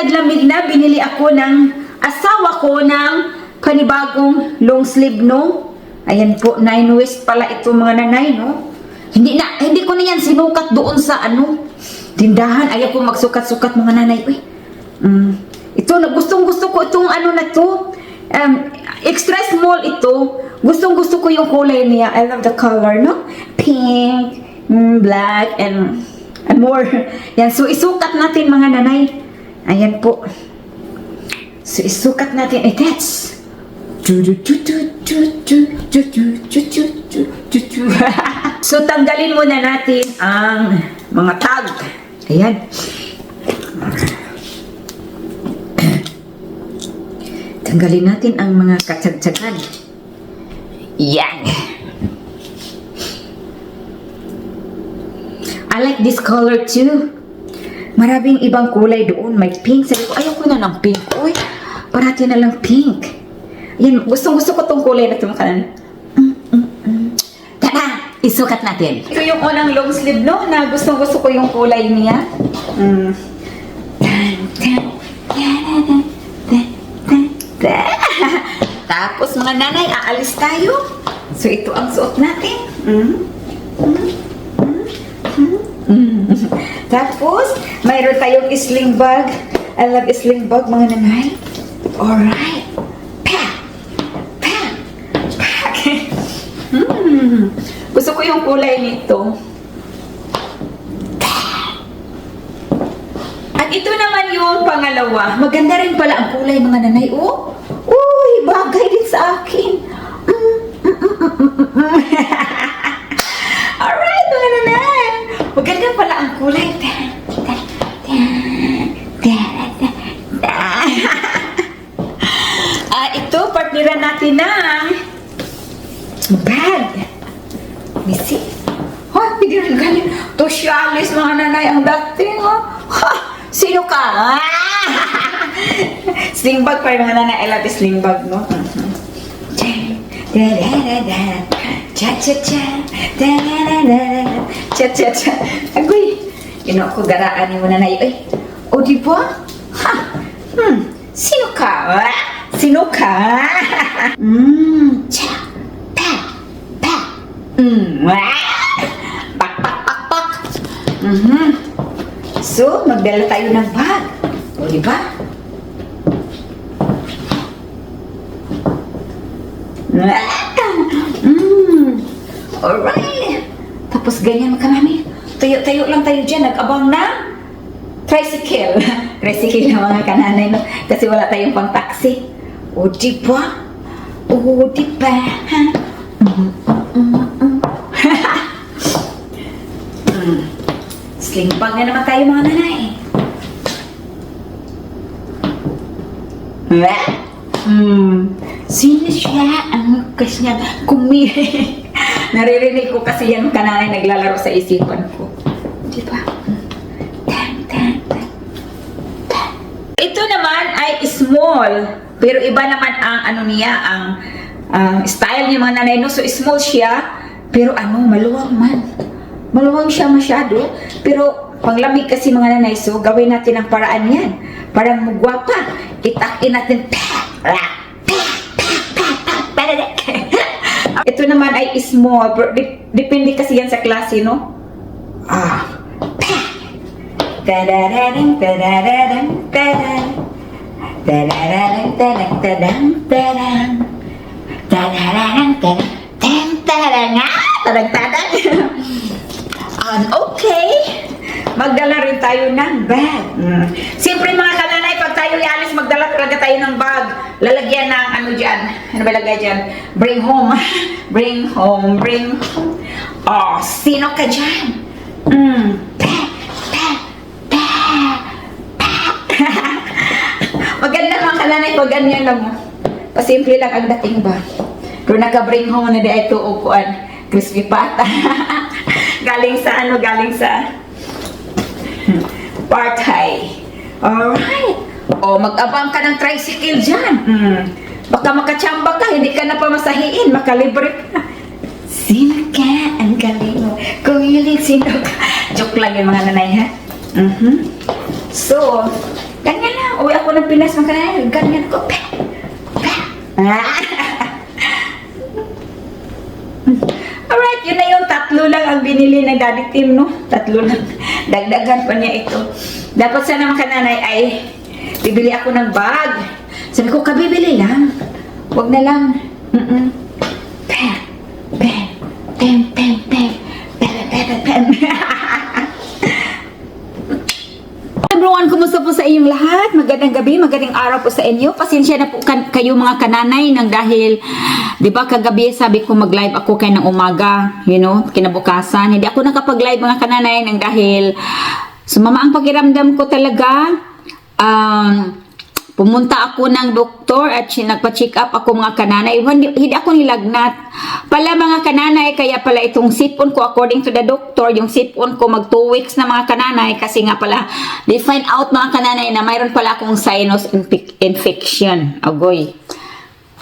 taglamig na, binili ako ng asawa ko ng panibagong long sleeve, no? Ayan po, nine waist pala ito mga nanay, no? Hindi na, hindi ko na yan sinukat doon sa ano, tindahan. Ayaw ko magsukat-sukat mga nanay. Uy, mm, ito, na gustong gusto ko itong ano na to. Um, extra small ito. Gustong gusto ko yung kulay niya. I love the color, no? Pink, mm, black, and and more. Yan, so isukat natin mga nanay. Ayan po. So isukat natin. Eh, that's. So tanggalin muna natin ang mga tag. Ayan. Tanggalin natin ang mga katsagtsagan. Yan. I like this color too. Maraming ibang kulay doon. May pink. Sabi ko, ayaw ko na ng pink. Uy, parati na lang pink. Yan, gustong gusto ko tong kulay na ito. Makanan. Mm, mm, mm. Tara, isukat natin. Ito yung unang long sleeve, no? Na gustong gusto ko yung kulay niya. Mm. Tapos mga nanay, aalis tayo. So ito ang suot natin. Mm. Mm. Tapos, mayroon tayong sling bag. I love sling bag, mga nanay. Alright. Pa! Pa! Pak! Mm. Gusto ko yung kulay nito. At ito naman yung pangalawa. Maganda rin pala ang kulay, mga nanay. Oh, uy, bagay din sa akin. Mm, mm, mm, mm, mm, mm. Alright, mga nanay. Maganda pala ang kulay. Ah, ito, partneran natin ng bag. Missy. Ha, hindi rin galing. Tosyalis, mga nanay, ang dating, ha? Ha, sino ka? Ah! sling bag pa rin, mga nanay. I love sling bag, no? Da-da-da-da. Cha-cha-cha. Da-da-da-da. Cha-cha-cha. Agoy. Ino ko garaan mo nanay. Ay, o di ba? Ha? Hmm. Sino ka? Ah, Sino ka? Hmm. Cha. Pa. Pa. Hmm. Ah. Pak, pak, pak, pak. Mhm. So, magdala tayo ng bag. O, di ba? Mm. Alright. Tapos ganyan ka, mami. Tayo-tayo lang tayo dyan. Nag-abang na tricycle. tricycle na mga kananay, no? Kasi wala tayong pang taxi. O, di ba? O, di ba? Mm, mm, mm. Mm. Sling bag na naman tayo mga nanay. Wah! Hmm. Sino siya? Ang kas niya kumiri. Naririnig ko kasi yan kananay naglalaro sa isipan ko. Di ba? Ito naman ay small. Pero iba naman ang ano niya, ang ang style niya mga nanay. No? So small siya, pero ano, maluwang man. Maluwang siya masyado. Pero panglamig kasi mga nanay, so gawin natin ang paraan yan. Parang mugwapa. Itakin natin. Ito naman ay small. Dip- Depende kasi yan sa klase, no? Ah. Pa! Tadadadang, tadadadang, tadadang. Tadadadang, tadadang, tadadang, tadadang. Tadadadang, tadadang, tadadang, tadadang. Ah! Tadang, tadang. Um, okay. Magdala rin tayo ng bag. Mm. Siyempre mga kananay, pag tayo ialis, magdala talaga tayo ng bag. Lalagyan ng ano dyan. Ano ba lagay dyan? Bring home. bring home, bring home. Oh, sino ka dyan? Mm. Pa, pa, pa, pa. Kananay, pag ganyan lang. Pasimple lang ang dating ba. Kung naka-bring home na di ay tuupuan, crispy pata. galing sa ano, galing sa part-high. Alright. O, mag-abang ka ng tricycle dyan. Hmm. Baka makachamba ka, hindi ka na pamasahiin, makalibre ka. Sino ka? Ang galing mo. Kung hiling sino ka. Joke lang yung mga nanay, ha? Mhm. So. Uwi ako ng Pinas mga kananay, ganyan ko. Pe, pe. Ah. Alright, yun na yung tatlo lang ang binili ng Daddy Tim, no? Tatlo lang. Dagdagan pa niya ito. Dapat sana mga kananay ay bibili ako ng bag. Sabi ko, kabibili lang. Huwag na lang. Mm-mm. Pem, pem, pem, pem, Everyone, kumusta po sa inyong lahat? Magandang gabi, magandang araw po sa inyo. Pasensya na po kayo mga kananay nang dahil, di ba kagabi sabi ko mag-live ako kayo ng umaga, you know, kinabukasan. Hindi ako nakapag-live mga kananay nang dahil sumama ang pakiramdam ko talaga. Um, Pumunta ako ng doktor at nagpa-check up ako mga kananay. Hindi, ako nilagnat. Pala mga kananay, kaya pala itong sipon ko according to the doctor, yung sipon ko mag 2 weeks na mga kananay kasi nga pala they find out mga kananay na mayroon pala akong sinus infi- infection. Agoy.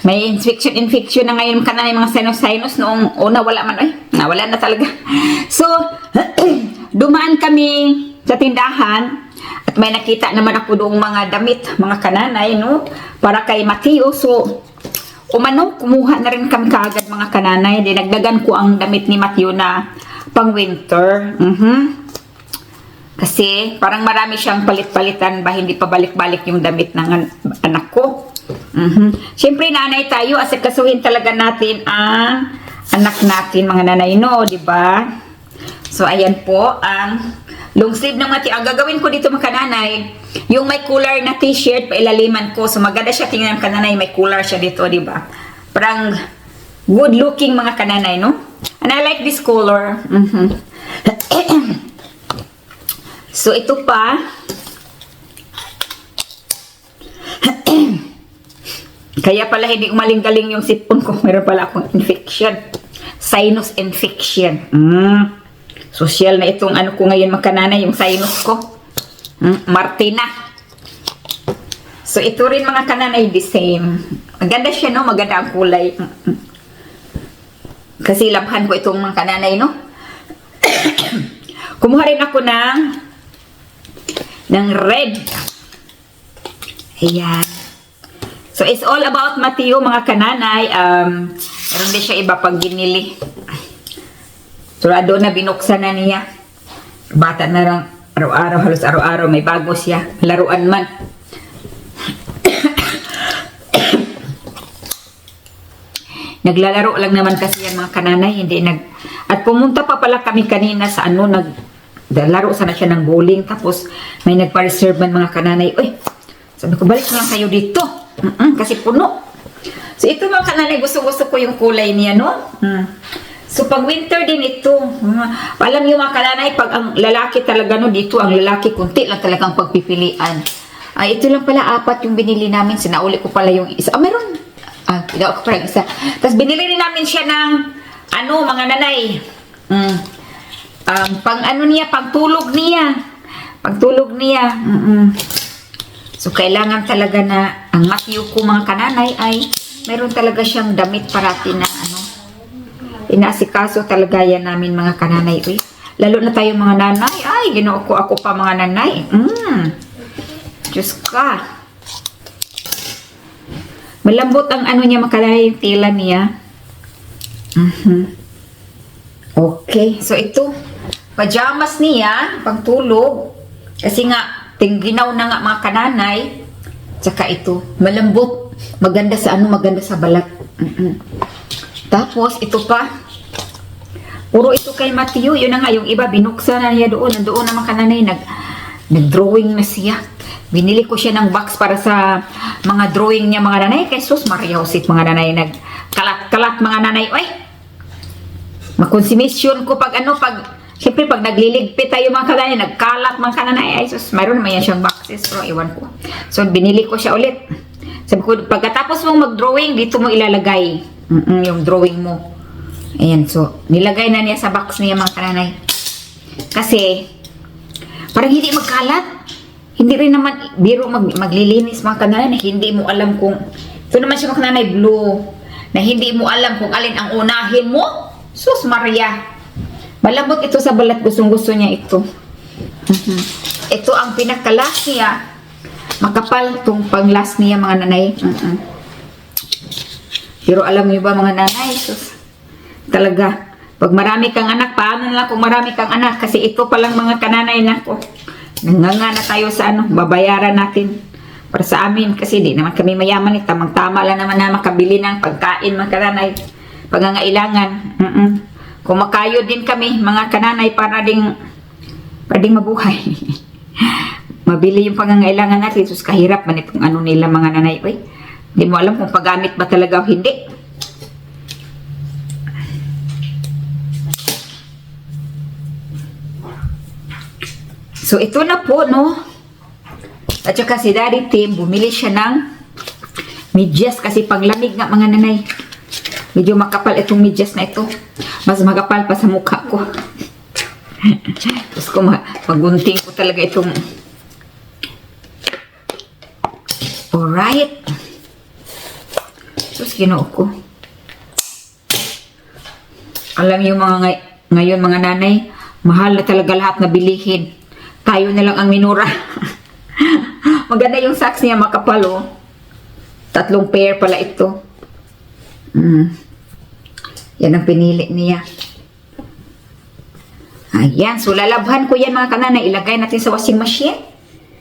May infection infection na ngayon kananay mga sinus sinus noong una wala man ay nawala na talaga. So dumaan kami sa tindahan may nakita naman ako doong mga damit, mga kananay, no? Para kay Mateo. So, umano, kumuha na rin kami kaagad mga kananay. Dinagdagan ko ang damit ni Mateo na pang winter. Mhm. Kasi parang marami siyang palit-palitan ba hindi pa balik-balik yung damit ng an- anak ko. Mhm. Siyempre nanay tayo, asikasuhin talaga natin ang anak natin mga nanay no, di ba? So ayan po ang long sleeve ng mati. Ang gagawin ko dito mga kananay, yung may collar na t-shirt, pailaliman ko. So maganda siya tingnan kananay, may collar siya dito, di ba? Parang good looking mga kananay, no? And I like this color. Mhm. so ito pa, Kaya pala hindi umaling-galing yung sipon ko. Meron pala akong infection. Sinus infection. Mm. Social na itong ano ko ngayon makanana, yung sinus ko. Mm. Martina. So ito rin mga kananay the same. Maganda siya no, maganda ang kulay. Kasi labhan ko itong mga kananay no. Kumuha rin ako ng ng red. Ayan. So, it's all about Mateo, mga kananay. Um, meron din siya iba pag ginili. Surado na binuksan na niya. Bata na lang, araw-araw, halos araw-araw, may bago siya. Laruan man. Naglalaro lang naman kasi yan mga kananay, hindi nag... At pumunta pa pala kami kanina sa ano, nag... Laro sana siya ng bowling, tapos may nagpa-reserve man mga kananay. Uy, sabi ko, balik na lang kayo dito. Mm-mm, kasi puno. So ito mga kananay, gusto-gusto ko yung kulay niya, no? Mm. So pag winter din ito, mm, alam niyo mga kananay, pag ang lalaki talaga no, dito ang lalaki, kunti lang talagang pagpipilian. Ay, ito lang pala apat yung binili namin. Sinauli ko pala yung isa. Ah, meron. Ah, pigaw ko pala isa. Tapos binili rin namin siya ng, ano, mga nanay. Mm. Um, pang ano niya, pagtulog niya. Pagtulog niya. Mm-mm. So, kailangan talaga na ang Matthew ko mga kananay ay meron talaga siyang damit parati na. Inaasikaso talaga yan namin mga kananay. Uy, lalo na tayo mga nanay. Ay, ginoo ko ako pa mga nanay. Mm. Diyos ka. Malambot ang ano niya mga kananay, yung tila niya. Mhm. Okay. So, ito. Pajamas niya, pagtulog. Kasi nga, tingginaw na nga mga kananay. Tsaka ito, malambot. Maganda sa ano, maganda sa balat. Mm-mm. Tapos, ito pa. Puro ito kay Matthew. Yun na nga, yung iba, binuksan na niya doon. Nandoon naman kananay, nag, nag-drawing na siya. Binili ko siya ng box para sa mga drawing niya mga nanay. Kay sus, Maria Josep, mga nanay, nag-kalat-kalat mga nanay. Oy, makonsumisyon ko pag ano, pag, siyempre pag nagliligpit tayo mga kananay, nagkalat mga kananay, ay sus, mayroon naman yan siyang boxes, pero iwan ko. So, binili ko siya ulit. Sabi ko, pagkatapos mong mag-drawing, dito mo ilalagay mm yung drawing mo. Ayan, so, nilagay na niya sa box niya mga kananay. Kasi, parang hindi magkalat. Hindi rin naman, biro mag, maglilinis mga kananay na hindi mo alam kung, ito naman siya mga kananay, blue, na hindi mo alam kung alin ang unahin mo. Sus Maria. Malambot ito sa balat, gustong gusto niya ito. Ito ang pinakalas niya. Makapal tong pang last niya mga nanay. Mm-mm. Pero alam niyo ba mga nanay, sus, talaga, pag marami kang anak, paano na lang kung marami kang anak? Kasi ito palang mga kananay na ko. Nanganga na tayo sa ano, babayaran natin para sa amin kasi di naman kami mayaman eh. Tamang-tama lang naman na makabili ng pagkain mga kananay. Pangangailangan. Mm-mm. Kumakayo din kami mga kananay para ding para ding mabuhay. Mabili yung pangangailangan natin. Sus, kahirap man itong ano nila mga nanay. Uy, hindi mo alam kung paggamit ba talaga o hindi. So, ito na po, no? At saka si Daddy Tim, bumili siya ng medyas kasi panglamig nga mga nanay. Medyo makapal itong medyas na ito. Mas makapal pa sa mukha ko. Tapos ko ma- magunting ko talaga itong Alright. Ginoo ko. Alam niyo mga ngay- ngayon mga nanay, mahal na talaga lahat na bilihin. Tayo na lang ang minura. Maganda yung socks niya, makapal oh. Tatlong pair pala ito. Mm. Yan ang pinili niya. Ayan, so lalabhan ko yan mga kananay. Ilagay natin sa washing machine.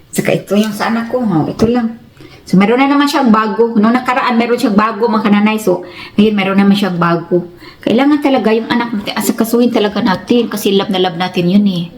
Saka ito yung sa anak ko. Oh, ito lang. So meron na naman siyang bago. Noong nakaraan, meron siyang bago mga kananay. So ngayon meron naman siyang bago. Kailangan talaga yung anak natin. Asakasuhin talaga natin. Kasi love na love natin yun eh.